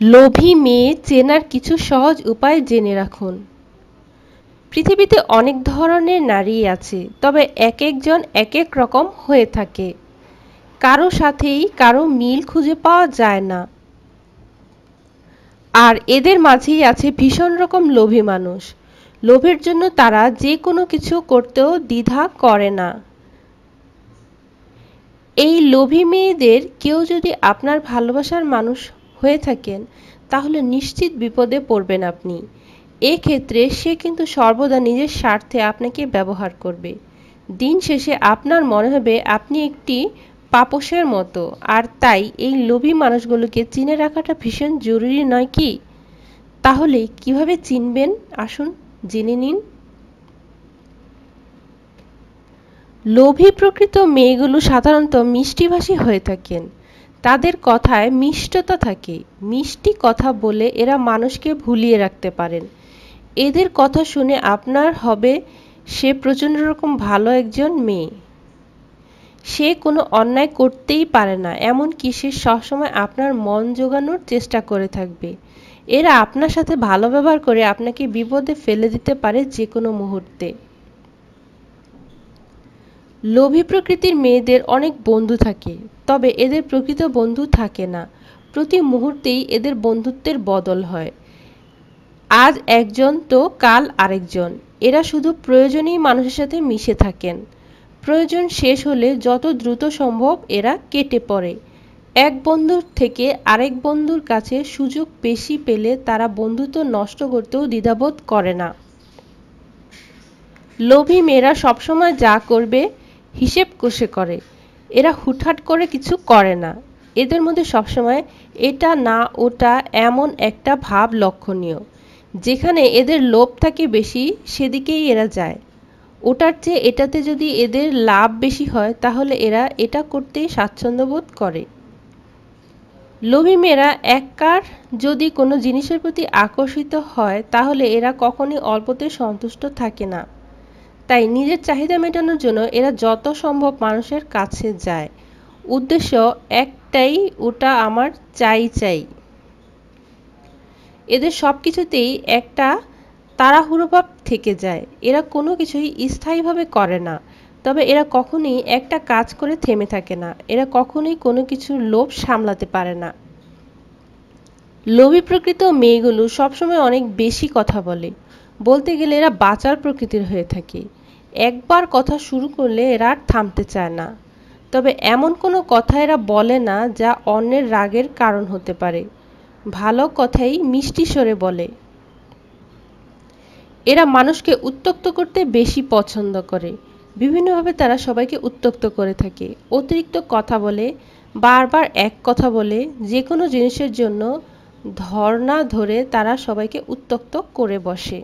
লোভী মেয়ে চেনার কিছু সহজ উপায় জেনে রাখুন। পৃথিবীতে অনেক ধরনের নারী আছে, তবে এক একজন এক এক রকম হয়ে থাকে। কারও সাথেই কারও মিল খুঁজে পাওয়া যায় না। আর এদের মাঝেই আছে ভীষণ রকম লোভী মানুষ। লোভের জন্য তারা যে কোনো কিছু করতেও দ্বিধা করে না। এই লোভী মেয়েদের কেউ যদি আপনার ভালোবাসার মানুষ হয়ে থাকেন, তাহলে নিশ্চিত বিপদে পড়বেন আপনি। এক্ষেত্রে সে কিন্তু সর্বদা নিজের স্বার্থে আপনাকে ব্যবহার করবে। দিন শেষে আপনার মনে হবে আপনি একটি পাপসের মতো, আর তাই এই লোভী মানুষগুলোকে চিনে রাখাটা ভীষণ জরুরি নয় কি? তাহলে কীভাবে চিনবেন? আসুন, জেনে নিন। লোভী প্রকৃত মেয়েগুলো সাধারণত মিষ্টিভাষী হয়ে থাকেন। তাদের কথায় মিষ্টতা থাকে। মিষ্টি কথা বলে এরা মানুষকে ভুলিয়ে রাখতে পারেন। এদের কথা শুনে আপনার হবে সে প্রচণ্ড রকম ভালো একজন মেয়ে। সে কোনো অন্যায় করতেই পারে না, এমনকি সে সবসময় আপনার মন জোগানোর চেষ্টা করে থাকবে। এরা আপনার সাথে ভালো ব্যবহার করে আপনাকে বিপদে ফেলে দিতে পারে যে কোনো মুহূর্তে। লোভী প্রকৃতির মেয়েদের অনেক বন্ধু থাকে। তবে এদের প্রকৃত বন্ধু থাকে না। প্রতি মুহূর্তেই এদের বন্ধুত্বের বদল হয়। আজ একজন তো কাল আরেকজন। এরা শুধু প্রয়োজনেই মানুষের সাথে মিশে থাকেন। প্রয়োজন শেষ হলে যত দ্রুত সম্ভব এরা কেটে পড়ে। এক বন্ধুর থেকে আরেক বন্ধুর কাছে সুযোগ বেশি পেলে তারা বন্ধুত্ব নষ্ট করতেও দ্বিধাবোধ করে না। লোভী মেয়েরা সবসময় যা করবে হিসেব কষে করে। এরা হুটহাট করে কিছু করে না। এদের মধ্যে সবসময় এটা না, ওটা এমন একটা ভাব লক্ষণীয়, যেখানে এদের লোভ থাকে বেশি, সেদিকেই এরা যায়। ওটার চেয়ে এটাতে যদি এদের লাভ বেশি হয়, তাহলে এরা এটা করতেই স্বাচ্ছন্দ্য বোধ করে। লোভী মেয়েরা এককার যদি কোনো জিনিসের প্রতি আকর্ষিত হয়, তাহলে এরা কখনই অল্পতে সন্তুষ্ট থাকে না। তাই নিজের চাহিদা মেটানোর জন্য এরা যত সম্ভব মানুষের কাছে যায়। উদ্দেশ্য একটাই, ওটা আমার চাই চাই। এদের সব কিছুতেই একটা তাড়াহুড়োভাব থেকে যায়। এরা কোনো কিছুই স্থায়ীভাবে করে না। তবে এরা কখনোই একটা কাজ করে থেমে থাকে না। এরা কখনোই কোনো কিছুর লোভ সামলাতে পারে না। লোভী প্রকৃত মেয়েগুলো সবসময় অনেক বেশি কথা বলে। বলতে গেলে এরা বাঁচার প্রকৃতির হয়ে থাকে। একবার কথা শুরু করলে এরা আর থামতে চায় না। তবে এমন কোনো কথা এরা বলে না যা অন্যের রাগের কারণ হতে পারে। ভালো কথাই মিষ্টি স্বরে বলে। এরা মানুষকে উত্তক্ত করতে বেশি পছন্দ করে। বিভিন্নভাবে তারা সবাইকে উত্তক্ত করে থাকে। অতিরিক্ত কথা বলে, বারবার এক কথা বলে যে কোনো জিনিসের জন্য ধর্না ধরে তারা সবাইকে উত্তক্ত করে বসে।